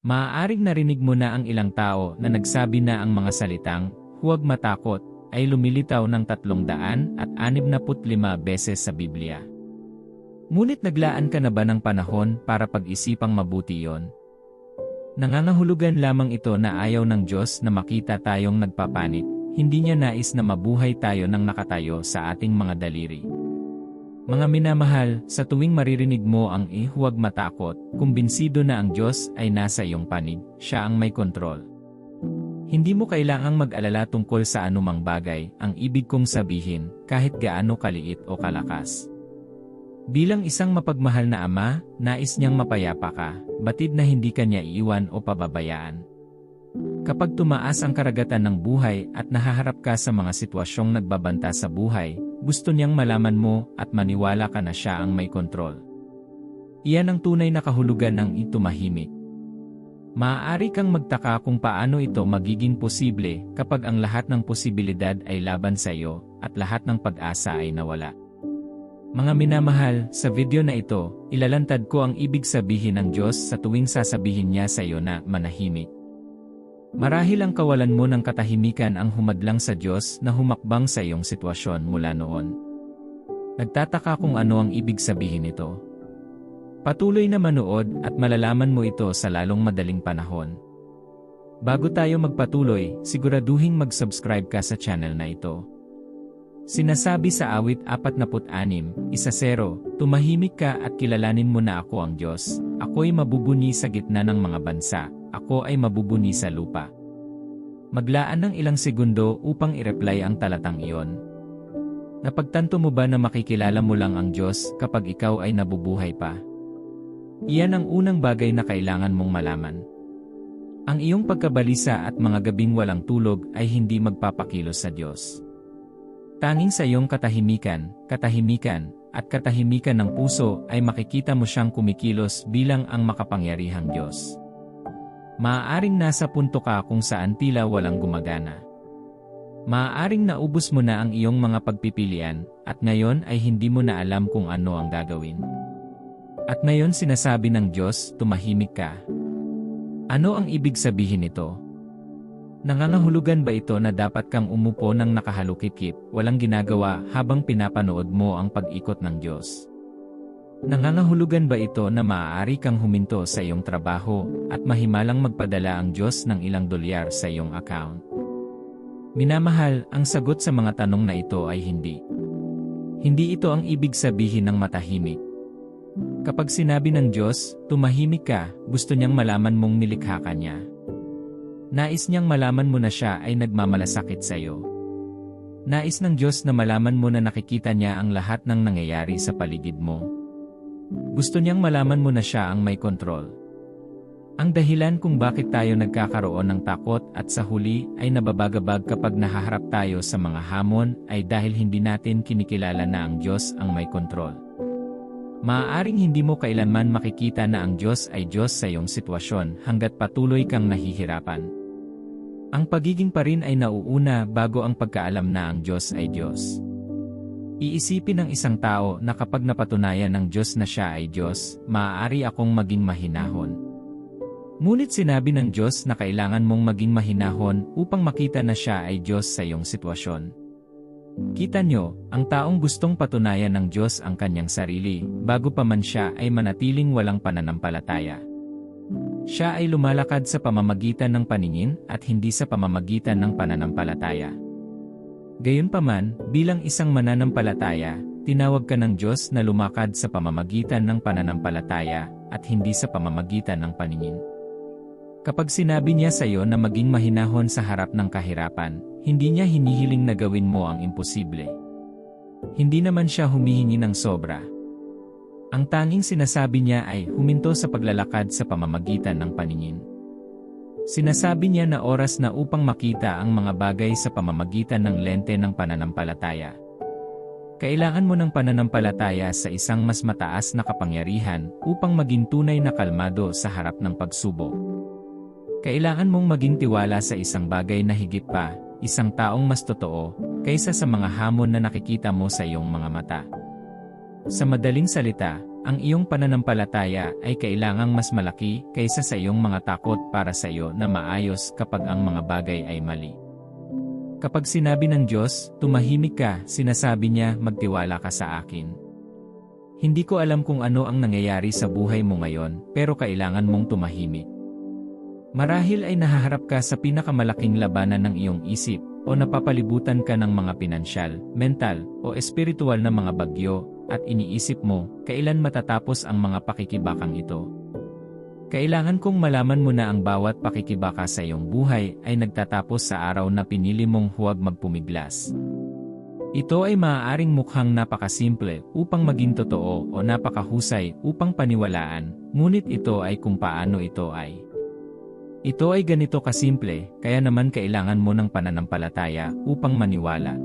Maaaring narinig mo na ang ilang tao na nagsabi na ang mga salitang, huwag matakot, ay lumilitaw ng 365 beses sa Biblia. Ngunit naglaan ka na ba ng panahon para pag-isipang mabuti yon? Nangangahulugan lamang ito na ayaw ng Diyos na makita tayong nagpapanik, hindi niya nais na mabuhay tayo ng nakatayo sa ating mga daliri. Mga minamahal, sa tuwing maririnig mo ang eh huwag matakot, kumbinsido na ang Diyos ay nasa iyong panig, siya ang may kontrol. Hindi mo kailangang mag-alala tungkol sa anumang bagay, ang ibig kong sabihin, kahit gaano kaliit o kalakas. Bilang isang mapagmahal na ama, nais niyang mapayapa ka, batid na hindi kanya iiwan o pababayaan. Kapag tumaas ang karagatan ng buhay at nahaharap ka sa mga sitwasyong nagbabanta sa buhay, gusto niyang malaman mo at maniwala ka na siya ang may kontrol. Iyan ang tunay na kahulugan ng itumahimik. Maaari kang magtaka kung paano ito magiging posible kapag ang lahat ng posibilidad ay laban sa iyo at lahat ng pag-asa ay nawala. Mga minamahal, sa video na ito, ilalantad ko ang ibig sabihin ng Diyos sa tuwing sasabihin niya sa iyo na manahimik. Marahil ang kawalan mo ng katahimikan ang humadlang sa Diyos na humakbang sa iyong sitwasyon mula noon. Nagtataka kung ano ang ibig sabihin nito. Patuloy na manood at malalaman mo ito sa lalong madaling panahon. Bago tayo magpatuloy, siguraduhin mag-subscribe ka sa channel na ito. Sinasabi sa awit 46, isa zero, tumahimik ka at kilalanin mo na ako ang Diyos, ako'y mabubuni sa gitna ng mga bansa, ako ay mabubuni sa lupa. Maglaan ng ilang segundo upang i-reply ang talatang iyon. Napagtanto mo ba na makikilala mo lang ang Diyos kapag ikaw ay nabubuhay pa? Iyan ang unang bagay na kailangan mong malaman. Ang iyong pagkabalisa at mga gabing walang tulog ay hindi magpapakilos sa Diyos. Tanging sa iyong katahimikan, katahimikan, at katahimikan ng puso ay makikita mo siyang kumikilos bilang ang makapangyarihang Diyos. Maaaring nasa punto ka kung saan tila walang gumagana. Maaaring naubos mo na ang iyong mga pagpipilian, at ngayon ay hindi mo na alam kung ano ang gagawin. At ngayon sinasabi ng Diyos, tumahimik ka. Ano ang ibig sabihin nito? Nangangahulugan ba ito na dapat kang umupo ng nakahalukikip, walang ginagawa habang pinapanood mo ang pag-ikot ng Diyos? Nangangahulugan ba ito na maaari kang huminto sa iyong trabaho at mahimalang magpadala ang Diyos ng ilang dolyar sa iyong account? Minamahal, ang sagot sa mga tanong na ito ay hindi. Hindi ito ang ibig sabihin ng matahimik. Kapag sinabi ng Diyos, tumahimik ka, gusto niyang malaman mong nilikha ka niya. Nais niyang malaman mo na siya ay nagmamalasakit sa iyo. Nais ng Diyos na malaman mo na nakikita niya ang lahat ng nangyayari sa paligid mo. Gusto niyang malaman mo na siya ang may kontrol. Ang dahilan kung bakit tayo nagkakaroon ng takot at sa huli ay nababagabag kapag nahaharap tayo sa mga hamon ay dahil hindi natin kinikilala na ang Diyos ang may kontrol. Maaaring hindi mo kailanman makikita na ang Diyos ay Diyos sa iyong sitwasyon hanggat patuloy kang nahihirapan. Ang pagiging pa rin ay nauuna bago ang pagkaalam na ang Diyos ay Diyos. Iisipin ng isang tao na kapag napatunayan ng Diyos na siya ay Diyos, maaari akong maging mahinahon. Ngunit sinabi ng Diyos na kailangan mong maging mahinahon upang makita na siya ay Diyos sa iyong sitwasyon. Kita nyo, ang taong gustong patunayan ng Diyos ang kanyang sarili, bago pa man siya ay manatiling walang pananampalataya. Siya ay lumalakad sa pamamagitan ng paningin at hindi sa pamamagitan ng pananampalataya. Gayunpaman, bilang isang mananampalataya, tinawag ka ng Diyos na lumakad sa pamamagitan ng pananampalataya at hindi sa pamamagitan ng paningin. Kapag sinabi niya sa iyo na maging mahinahon sa harap ng kahirapan, hindi niya hinihiling na gawin mo ang imposible. Hindi naman siya humihingi ng sobra. Ang tanging sinasabi niya ay huminto sa paglalakad sa pamamagitan ng paningin. Sinasabi niya na oras na upang makita ang mga bagay sa pamamagitan ng lente ng pananampalataya. Kailangan mo ng pananampalataya sa isang mas mataas na kapangyarihan upang maging tunay na kalmado sa harap ng pagsubok. Kailangan mong maging tiwala sa isang bagay na higit pa, isang taong mas totoo, kaysa sa mga hamon na nakikita mo sa iyong mga mata. Sa madaling salita, ang iyong pananampalataya ay kailangang mas malaki kaysa sa iyong mga takot para sa iyo na maayos kapag ang mga bagay ay mali. Kapag sinabi ng Diyos, tumahimik ka, sinasabi niya, magtiwala ka sa akin. Hindi ko alam kung ano ang nangyayari sa buhay mo ngayon, pero kailangan mong tumahimik. Marahil ay nahaharap ka sa pinakamalaking labanan ng iyong isip, o napapalibutan ka ng mga pinansyal, mental, o espiritual na mga bagyo, at iniisip mo, kailan matatapos ang mga pakikibakang ito. Kailangan kong malaman mo na ang bawat pakikibaka sa iyong buhay ay nagtatapos sa araw na pinili mong huwag magpumiglas. Ito ay maaaring mukhang napakasimple upang maging totoo o napakahusay upang paniwalaan, ngunit ito ay kung paano ito ay. Ito ay ganito kasimple, kaya naman kailangan mo ng pananampalataya upang maniwala.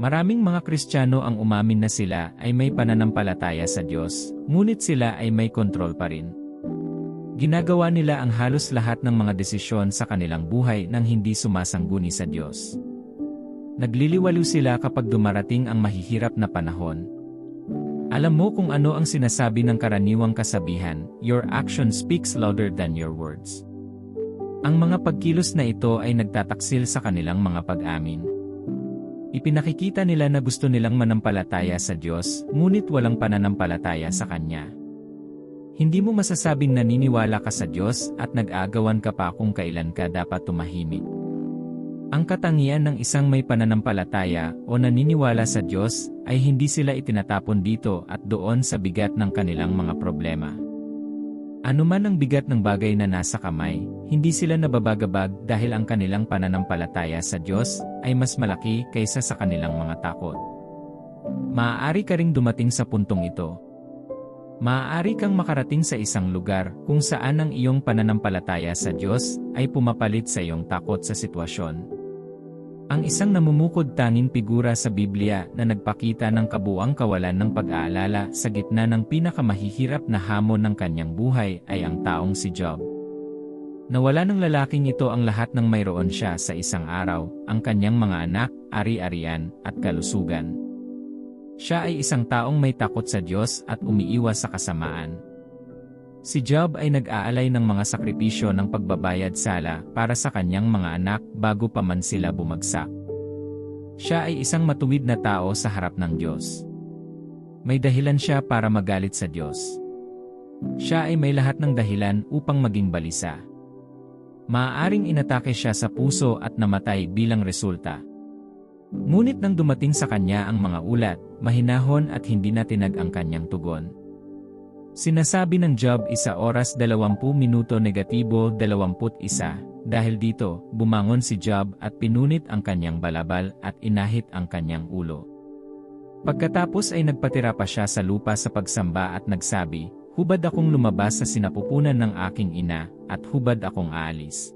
Maraming mga Kristiyano ang umamin na sila ay may pananampalataya sa Diyos, ngunit sila ay may kontrol pa rin. Ginagawa nila ang halos lahat ng mga desisyon sa kanilang buhay nang hindi sumasangguni sa Diyos. Nagliliwaliw sila kapag dumarating ang mahihirap na panahon. Alam mo kung ano ang sinasabi ng karaniwang kasabihan, your action speaks louder than your words. Ang mga pagkilos na ito ay nagtataksil sa kanilang mga pag-amin. Ipinakikita nila na gusto nilang manampalataya sa Diyos, ngunit walang pananampalataya sa Kanya. Hindi mo masasabing naniniwala ka sa Diyos at nag-aagawan ka pa kung kailan ka dapat tumahimik. Ang katangian ng isang may pananampalataya o naniniwala sa Diyos ay hindi sila itinatapon dito at doon sa bigat ng kanilang mga problema. Ano man ang bigat ng bagay na nasa kamay, hindi sila nababagabag dahil ang kanilang pananampalataya sa Diyos ay mas malaki kaysa sa kanilang mga takot. Maaari ka ring dumating sa puntong ito. Maaari kang makarating sa isang lugar kung saan ang iyong pananampalataya sa Diyos ay pumapalit sa iyong takot sa sitwasyon. Ang isang namumukod tanging figura sa Biblia na nagpakita ng kabuang kawalan ng pag-aalala sa gitna ng pinakamahihirap na hamon ng kanyang buhay ay ang taong si Job. Nawala ng lalaking ito ang lahat ng mayroon siya sa isang araw, ang kanyang mga anak, ari-arian, at kalusugan. Siya ay isang taong may takot sa Diyos at umiiwas sa kasamaan. Si Job ay nag-aalay ng mga sakripisyo ng pagbabayad sala para sa kanyang mga anak bago pa man sila bumagsak. Siya ay isang matuwid na tao sa harap ng Diyos. May dahilan siya para magalit sa Diyos. Siya ay may lahat ng dahilan upang maging balisa. Maaaring inatake siya sa puso at namatay bilang resulta. Ngunit nang dumating sa kanya ang mga ulat, mahinahon at hindi na tinag ang kanyang tugon. Sinasabi ng Job isa oras 20 minuto negatibo 21 dahil dito bumangon si Job at pinunit ang kanyang balabal at inahit ang kanyang ulo. Pagkatapos ay nagpatira pa siya sa lupa sa pagsamba at nagsabi, Hubad akong lumabas sa sinapupunan ng aking ina, at hubad akong aalis.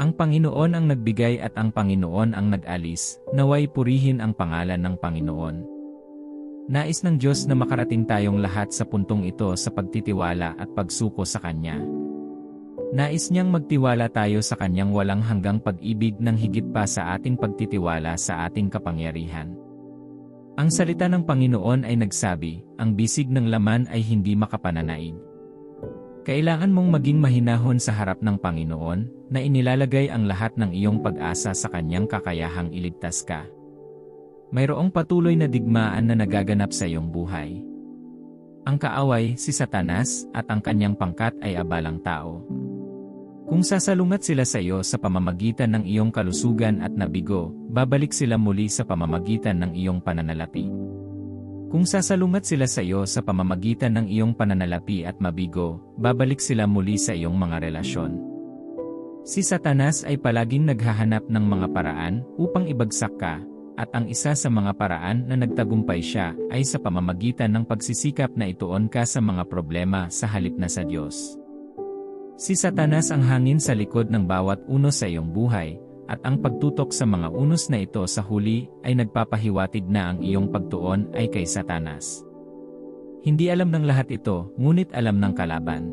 Ang Panginoon ang nagbigay at ang Panginoon ang nag-alis, naway purihin ang pangalan ng Panginoon. Nais ng Diyos na makarating tayong lahat sa puntong ito sa pagtitiwala at pagsuko sa Kanya. Nais niyang magtiwala tayo sa Kanyang walang hanggang pag-ibig ng higit pa sa ating pagtitiwala sa ating kapangyarihan. Ang salita ng Panginoon ay nagsabi, ang bisig ng laman ay hindi makapananaig. Kailangan mong maging mahinahon sa harap ng Panginoon na inilalagay ang lahat ng iyong pag-asa sa Kanyang kakayahang iligtas ka. Mayroong patuloy na digmaan na nagaganap sa iyong buhay. Ang kaaway, si Satanas, at ang kanyang pangkat ay abalang tao. Kung sasalungat sila sa iyo sa pamamagitan ng iyong kalusugan at nabigo, babalik sila muli sa pamamagitan ng iyong pananalapi. Kung sasalungat sila sa iyo sa pamamagitan ng iyong pananalapi at mabigo, babalik sila muli sa iyong mga relasyon. Si Satanas ay palaging naghahanap ng mga paraan upang ibagsak ka, at ang isa sa mga paraan na nagtagumpay siya ay sa pamamagitan ng pagsisikap na ituon ka sa mga problema sa halip na sa Diyos. Si Satanas ang hangin sa likod ng bawat unos sa iyong buhay, at ang pagtutok sa mga unos na ito sa huli ay nagpapahiwatig na ang iyong pagtuon ay kay Satanas. Hindi alam ng lahat ito, ngunit alam ng kalaban.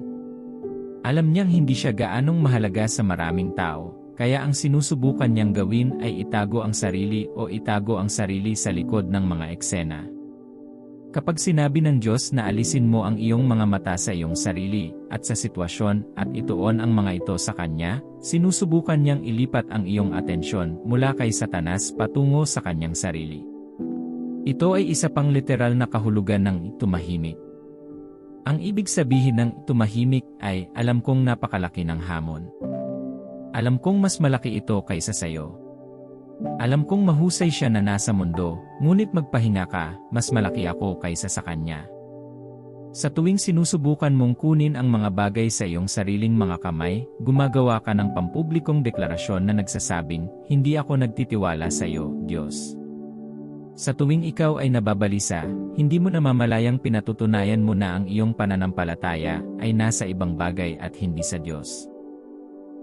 Alam niyang hindi siya gaanong mahalaga sa maraming tao, kaya ang sinusubukan niyang gawin ay itago ang sarili o itago ang sarili sa likod ng mga eksena. Kapag sinabi ng Diyos na alisin mo ang iyong mga mata sa iyong sarili at sa sitwasyon at ituon ang mga ito sa Kanya, sinusubukan niyang ilipat ang iyong atensyon mula kay Satanas patungo sa kanyang sarili. Ito ay isa pang literal na kahulugan ng tumahimik. Ang ibig sabihin ng tumahimik ay alam kong napakalaki ng hamon. Alam kong mas malaki ito kaysa sayo. Alam kong mahusay siya na nasa mundo, ngunit magpahinga ka, mas malaki ako kaysa sa kanya. Sa tuwing sinusubukan mong kunin ang mga bagay sa iyong sariling mga kamay, gumagawa ka ng pampublikong deklarasyon na nagsasabing, Hindi ako nagtitiwala sa iyo, Diyos. Sa tuwing ikaw ay nababalisa, hindi mo namamalayang pinatutunayan mo na ang iyong pananampalataya ay nasa ibang bagay at hindi sa Diyos.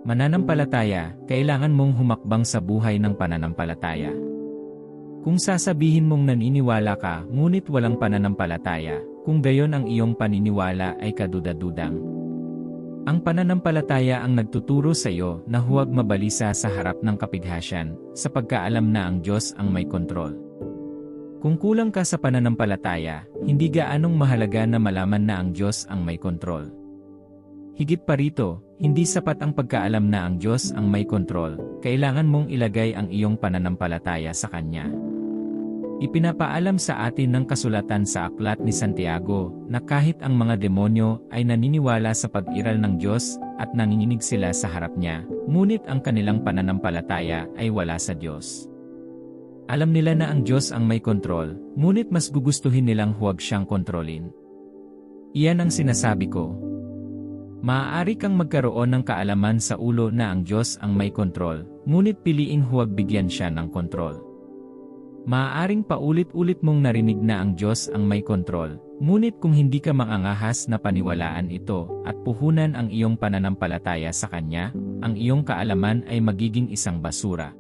Mananampalataya, kailangan mong humakbang sa buhay ng pananampalataya. Kung sasabihin mong naniniwala ka ngunit walang pananampalataya, kung gayon ang iyong paniniwala ay kadudadudang. Ang pananampalataya ang nagtuturo sa iyo na huwag mabalisa sa harap ng kapighasyan, sa pagkaalam na ang Diyos ang may kontrol. Kung kulang ka sa pananampalataya, hindi gaanong mahalaga na malaman na ang Diyos ang may kontrol. Higit pa rito, hindi sapat ang pagkaalam na ang Diyos ang may kontrol, kailangan mong ilagay ang iyong pananampalataya sa Kanya. Ipinapaalam sa atin ng kasulatan sa aklat ni Santiago na kahit ang mga demonyo ay naniniwala sa pag-iral ng Diyos at nanginginig sila sa harap niya, ngunit ang kanilang pananampalataya ay wala sa Diyos. Alam nila na ang Diyos ang may kontrol, ngunit mas gugustuhin nilang huwag siyang kontrolin. Iyan ang sinasabi ko, Maaari kang magkaroon ng kaalaman sa ulo na ang Diyos ang may kontrol, ngunit piliing huwag bigyan siya ng kontrol. Maaaring paulit-ulit mong narinig na ang Diyos ang may kontrol, ngunit kung hindi ka mangangahas na paniwalaan ito at puhunan ang iyong pananampalataya sa Kanya, ang iyong kaalaman ay magiging isang basura.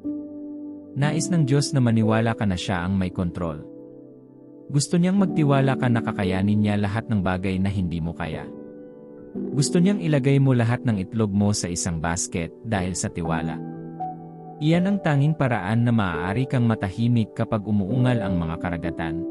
Nais ng Diyos na maniwala ka na siya ang may kontrol. Gusto niyang magtiwala ka na kakayanin niya lahat ng bagay na hindi mo kaya. Gusto niyang ilagay mo lahat ng itlog mo sa isang basket dahil sa tiwala. Iyan ang tanging paraan na maaari kang matahimik kapag umuungal ang mga karagatan.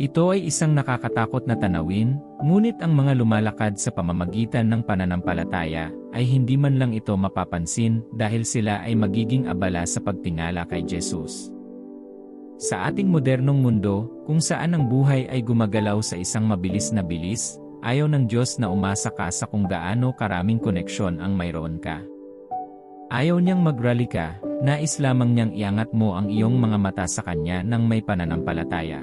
Ito ay isang nakakatakot na tanawin, ngunit ang mga lumalakad sa pamamagitan ng pananampalataya ay hindi man lang ito mapapansin dahil sila ay magiging abala sa pagtingala kay Jesus. Sa ating modernong mundo, kung saan ang buhay ay gumagalaw sa isang mabilis na bilis, Ayaw ng Diyos na umasa ka sa kung gaano karaming koneksyon ang mayroon ka. Ayaw niyang magrally ka, nais lamang niyang iangat mo ang iyong mga mata sa Kanya nang may pananampalataya.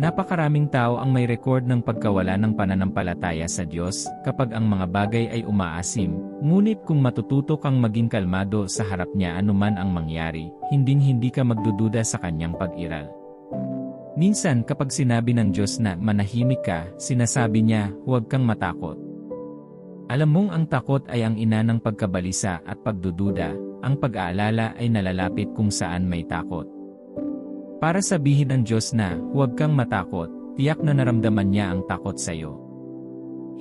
Napakaraming tao ang may record ng pagkawala ng pananampalataya sa Diyos kapag ang mga bagay ay umaasim, ngunit kung matututo kang maging kalmado sa harap niya anuman ang mangyari, hinding-hindi ka magdududa sa kanyang pag-iral. Minsan kapag sinabi ng Diyos na manahimik ka, sinasabi niya, huwag kang matakot. Alam mong ang takot ay ang ina ng pagkabalisa at pagdududa, ang pag-aalala ay nalalapit kung saan may takot. Para sabihin ng Diyos na, huwag kang matakot, tiyak na naramdaman niya ang takot sa iyo.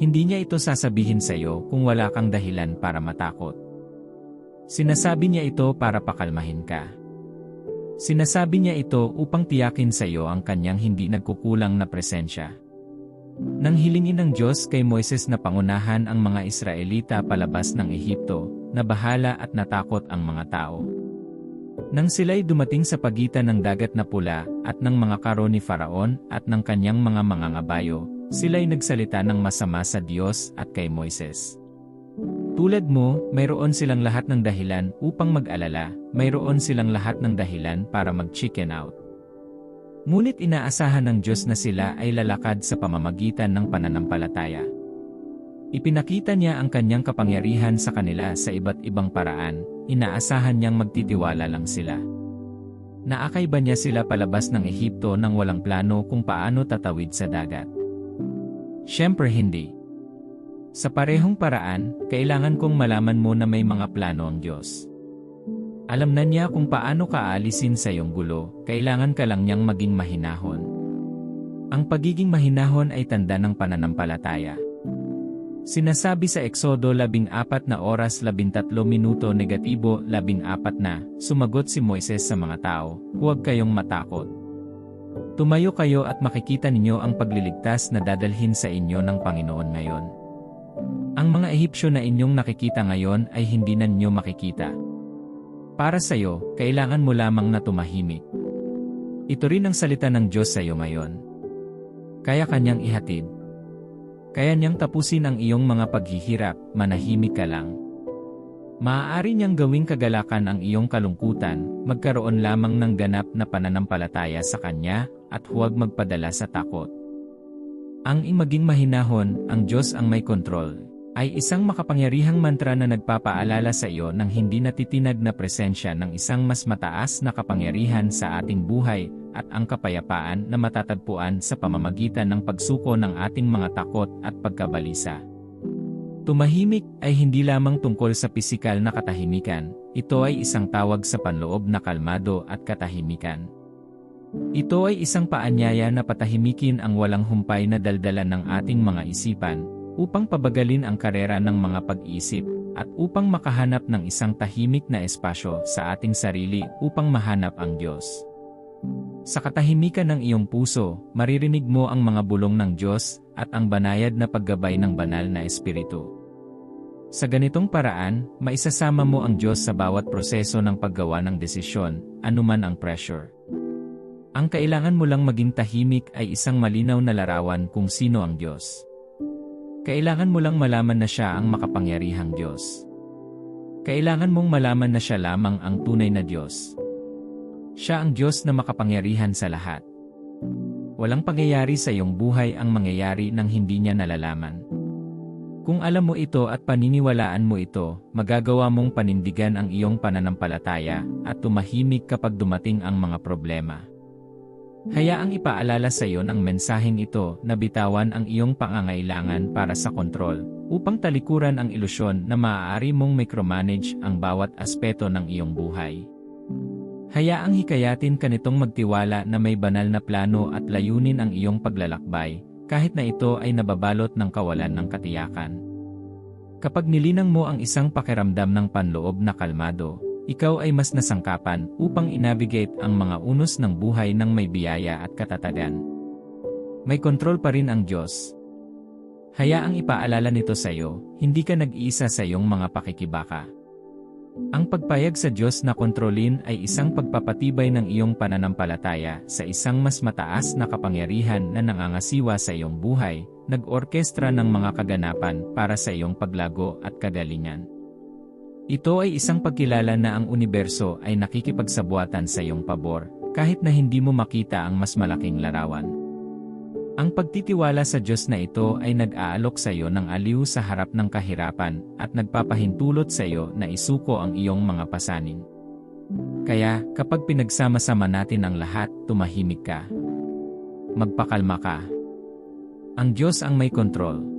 Hindi niya ito sasabihin sa iyo kung wala kang dahilan para matakot. Sinasabi niya ito para pakalmahin ka. Sinasabi niya ito upang tiyakin sa iyo ang kanyang hindi nagkukulang na presensya. Nang hilingin ng Diyos kay Moises na pangunahan ang mga Israelita palabas ng Ehipto, nabahala at natakot ang mga tao. Nang sila'y dumating sa pagitan ng dagat na pula at ng mga karo ni Faraon at ng kanyang mga mangangabayo, sila'y nagsalita ng masama sa Diyos at kay Moises. Tulad mo, mayroon silang lahat ng dahilan upang mag-alala, mayroon silang lahat ng dahilan para mag-chicken out. Ngunit inaasahan ng Diyos na sila ay lalakad sa pamamagitan ng pananampalataya. Ipinakita niya ang kanyang kapangyarihan sa kanila sa iba't ibang paraan, inaasahan niyang magtitiwala lang sila. Naakay ba niya sila palabas ng Ehipto nang walang plano kung paano tatawid sa dagat? Siyempre hindi. Sa parehong paraan, kailangan kong malaman mo na may mga plano ang Diyos. Alam na niya kung paano ka alisin sa iyong gulo, kailangan ka lang niyang maging mahinahon. Ang pagiging mahinahon ay tanda ng pananampalataya. Sinasabi sa Eksodo 14 na oras 13 minuto negatibo 14 na, sumagot si Moises sa mga tao, huwag kayong matakot. Tumayo kayo at makikita ninyo ang pagliligtas na dadalhin sa inyo ng Panginoon ngayon. Ang mga Ehipsyo na inyong nakikita ngayon ay hindi na ninyo makikita. Para sa iyo, kailangan mo lamang na tumahimik. Ito rin ang salita ng Diyos sa iyo ngayon. Kaya kanyang ihatid. Kaya niyang tapusin ang iyong mga paghihirap, manahimik ka lang. Maaari niyang gawing kagalakan ang iyong kalungkutan, magkaroon lamang ng ganap na pananampalataya sa Kanya, at huwag magpadala sa takot. Ang maging mahinahon, ang Diyos ang may kontrol, ay isang makapangyarihang mantra na nagpapaalala sa iyo ng hindi natitinag na presensya ng isang mas mataas na kapangyarihan sa ating buhay, at ang kapayapaan na matatagpuan sa pamamagitan ng pagsuko ng ating mga takot at pagkabalisa. Tumahimik ay hindi lamang tungkol sa pisikal na katahimikan, ito ay isang tawag sa panloob na kalmado at katahimikan. Ito ay isang paanyaya na patahimikin ang walang humpay na daldalan ng ating mga isipan, upang pabagalin ang karera ng mga pag-iisip, at upang makahanap ng isang tahimik na espasyo sa ating sarili upang mahanap ang Diyos. Sa katahimikan ng iyong puso, maririnig mo ang mga bulong ng Diyos at ang banayad na paggabay ng banal na Espiritu. Sa ganitong paraan, maisasama mo ang Diyos sa bawat proseso ng paggawa ng desisyon, anuman ang pressure. Ang kailangan mo lang maging tahimik ay isang malinaw na larawan kung sino ang Diyos. Kailangan mo lang malaman na siya ang makapangyarihang Diyos. Kailangan mong malaman na siya lamang ang tunay na Diyos. Siya ang Diyos na makapangyarihan sa lahat. Walang pangyayari sa iyong buhay ang mangyayari nang hindi niya nalalaman. Kung alam mo ito at paniniwalaan mo ito, magagawa mong panindigan ang iyong pananampalataya at tumahimik kapag dumating ang mga problema. Hayaang ipaalala sa iyo ng mensaheng ito na bitawan ang iyong pangangailangan para sa kontrol, upang talikuran ang ilusyon na maaari mong micromanage ang bawat aspeto ng iyong buhay. Hayaang hikayatin ka nitong magtiwala na may banal na plano at layunin ang iyong paglalakbay, kahit na ito ay nababalot ng kawalan ng katiyakan. Kapag nilinang mo ang isang pakiramdam ng panloob na kalmado, ikaw ay mas nasangkapan upang inavigate ang mga unos ng buhay ng may biyaya at katatagan. May kontrol pa rin ang Diyos. Hayaang ipaalala nito sa iyo, hindi ka nag-iisa sa iyong mga pakikibaka. Ang pagpayag sa Diyos na kontrolin ay isang pagpapatibay ng iyong pananampalataya sa isang mas mataas na kapangyarihan na nangangasiwa sa iyong buhay, nag-orkestra ng mga kaganapan para sa iyong paglago at kagalingan. Ito ay isang pagkilala na ang universo ay nakikipagsabuatan sa iyong pabor, kahit na hindi mo makita ang mas malaking larawan. Ang pagtitiwala sa Diyos na ito ay nag-aalok sa iyo ng aliw sa harap ng kahirapan at nagpapahintulot sa iyo na isuko ang iyong mga pasanin. Kaya, kapag pinagsama-sama natin ang lahat, tumahimik ka. Magpakalma ka. Ang Diyos ang may kontrol.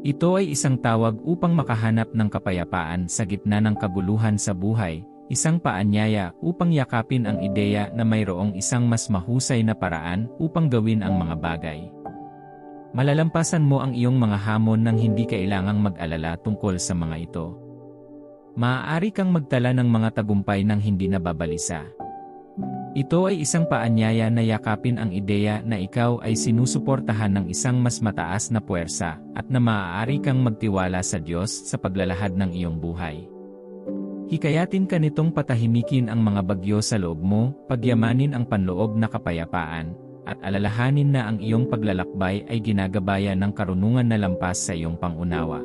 Ito ay isang tawag upang makahanap ng kapayapaan sa gitna ng kaguluhan sa buhay, Isang paanyaya upang yakapin ang ideya na mayroong isang mas mahusay na paraan upang gawin ang mga bagay. Malalampasan mo ang iyong mga hamon nang hindi kailangang mag-alala tungkol sa mga ito. Maaari kang magtala ng mga tagumpay nang hindi nababalisa. Ito ay isang paanyaya na yakapin ang ideya na ikaw ay sinusuportahan ng isang mas mataas na puwersa at na maaari kang magtiwala sa Diyos sa paglalahad ng iyong buhay. Hikayatin ka nitong patahimikin ang mga bagyo sa loob mo, pagyamanin ang panloob na kapayapaan, at alalahanin na ang iyong paglalakbay ay ginagabayan ng karunungan na lampas sa iyong pangunawa.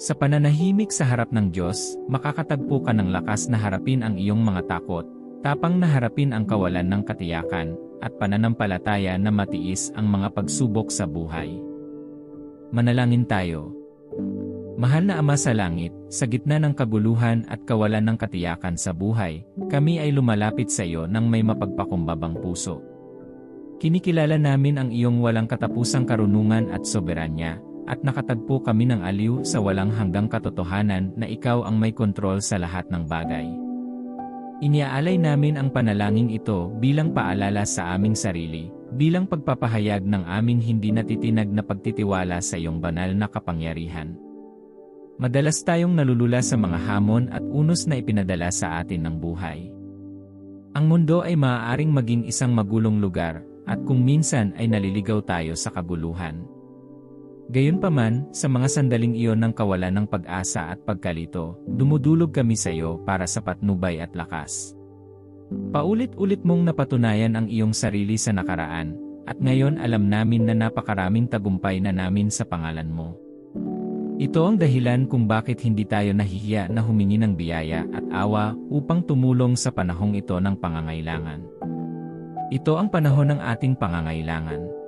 Sa pananahimik sa harap ng Diyos, makakatagpo ka ng lakas na harapin ang iyong mga takot, tapang na harapin ang kawalan ng katiyakan, at pananampalataya na matiis ang mga pagsubok sa buhay. Manalangin tayo. Mahal na Ama sa Langit, sa gitna ng kaguluhan at kawalan ng katiyakan sa buhay, kami ay lumalapit sa iyo ng may mapagpakumbabang puso. Kinikilala namin ang iyong walang katapusang karunungan at soberanya, at nakatagpo kami ng aliw sa walang hanggang katotohanan na ikaw ang may kontrol sa lahat ng bagay. Iniaalay namin ang panalangin ito bilang paalala sa aming sarili, bilang pagpapahayag ng aming hindi natitinag na pagtitiwala sa iyong banal na kapangyarihan. Madalas tayong nalulula sa mga hamon at unos na ipinadala sa atin ng buhay. Ang mundo ay maaaring maging isang magulong lugar, at kung minsan ay naliligaw tayo sa kaguluhan. Gayunpaman, sa mga sandaling iyon ng kawalan ng pag-asa at pagkalito, dumudulog kami sa iyo para sa patnubay at lakas. Paulit-ulit mong napatunayan ang iyong sarili sa nakaraan, at ngayon alam namin na napakaraming tagumpay na namin sa pangalan mo. Ito ang dahilan kung bakit hindi tayo nahihiya na humingi ng biyaya at awa upang tumulong sa panahong ito ng pangangailangan. Ito ang panahon ng ating pangangailangan.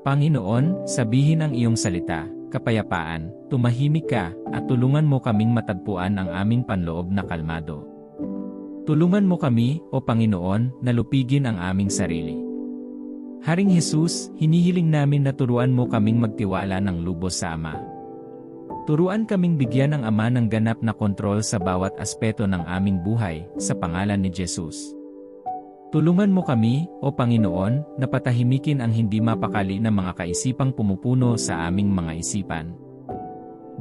Panginoon, sabihin ang iyong salita, kapayapaan, tumahimik ka, at tulungan mo kaming matagpuan ang aming panloob na kalmado. Tulungan mo kami, O Panginoon, na lupigin ang aming sarili. Haring Jesus, hinihiling namin na turuan mo kaming magtiwala ng lubos sa Ama. Turuan kaming bigyan ng Ama ng ganap na kontrol sa bawat aspeto ng aming buhay, sa pangalan ni Jesus. Tulungan mo kami, O Panginoon, na patahimikin ang hindi mapakali na mga kaisipang pumupuno sa aming mga isipan.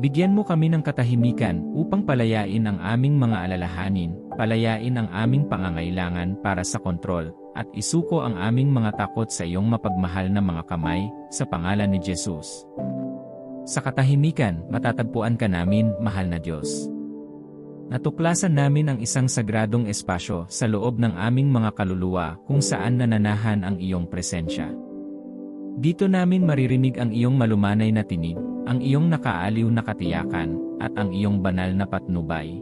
Bigyan mo kami ng katahimikan upang palayain ang aming mga alalahanin, palayain ang aming pangangailangan para sa kontrol, at isuko ang aming mga takot sa iyong mapagmahal na mga kamay, sa pangalan ni Jesus. Sa katahimikan, matatagpuan ka namin, mahal na Diyos. Natuklasan namin ang isang sagradong espasyo sa loob ng aming mga kaluluwa kung saan nananahan ang iyong presensya. Dito namin maririnig ang iyong malumanay na tinig, ang iyong nakaaliw na katiyakan, at ang iyong banal na patnubay.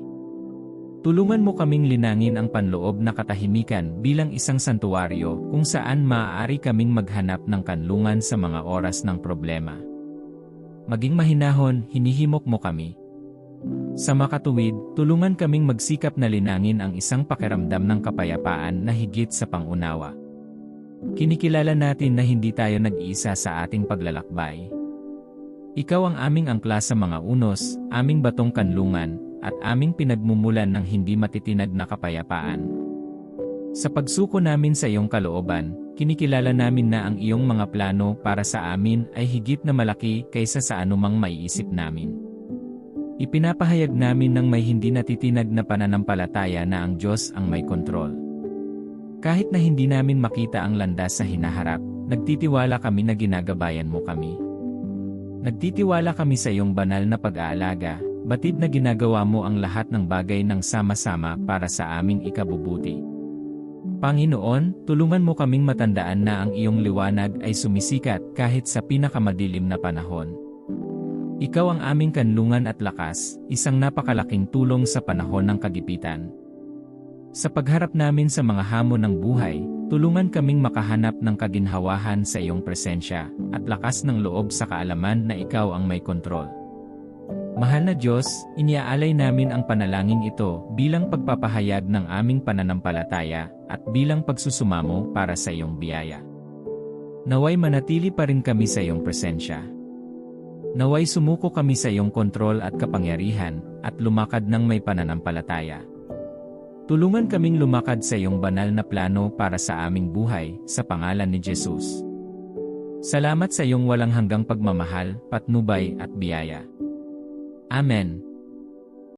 Tulungan mo kaming linangin ang panloob na katahimikan bilang isang santuwaryo kung saan maaari kaming maghanap ng kanlungan sa mga oras ng problema. Maging mahinahon, hinihimok mo kami, sa makatuwid, tulungan kaming magsikap na linangin ang isang pakiramdam ng kapayapaan na higit sa pangunawa. Kinikilala natin na hindi tayo nag-iisa sa ating paglalakbay. Ikaw ang aming angkla sa mga unos, aming batong kanlungan, at aming pinagmumulan ng hindi matitinag na kapayapaan. Sa pagsuko namin sa iyong kalooban, kinikilala namin na ang iyong mga plano para sa amin ay higit na malaki kaysa sa anumang maiisip namin. Ipinapahayag namin ng may hindi natitinag na pananampalataya na ang Diyos ang may kontrol. Kahit na hindi namin makita ang landas sa hinaharap, nagtitiwala kami na ginagabayan mo kami. Nagtitiwala kami sa iyong banal na pag-aalaga, batid na ginagawa mo ang lahat ng bagay ng sama-sama para sa aming ikabubuti. Panginoon, tulungan mo kaming matandaan na ang iyong liwanag ay sumisikat kahit sa pinakamadilim na panahon. Ikaw ang aming kanlungan at lakas, isang napakalaking tulong sa panahon ng kagipitan. Sa pagharap namin sa mga hamon ng buhay, tulungan kaming makahanap ng kaginhawahan sa iyong presensya, at lakas ng loob sa kaalaman na ikaw ang may kontrol. Mahal na Diyos, iniaalay namin ang panalangin ito bilang pagpapahayag ng aming pananampalataya at bilang pagsusumamo para sa iyong biyaya. Naway manatili pa rin kami sa iyong presensya. Naway sumuko kami sa iyong kontrol at kapangyarihan, at lumakad ng may pananampalataya. Tulungan kaming lumakad sa iyong banal na plano para sa aming buhay, sa pangalan ni Jesus. Salamat sa iyong walang hanggang pagmamahal, patnubay at biyaya. Amen.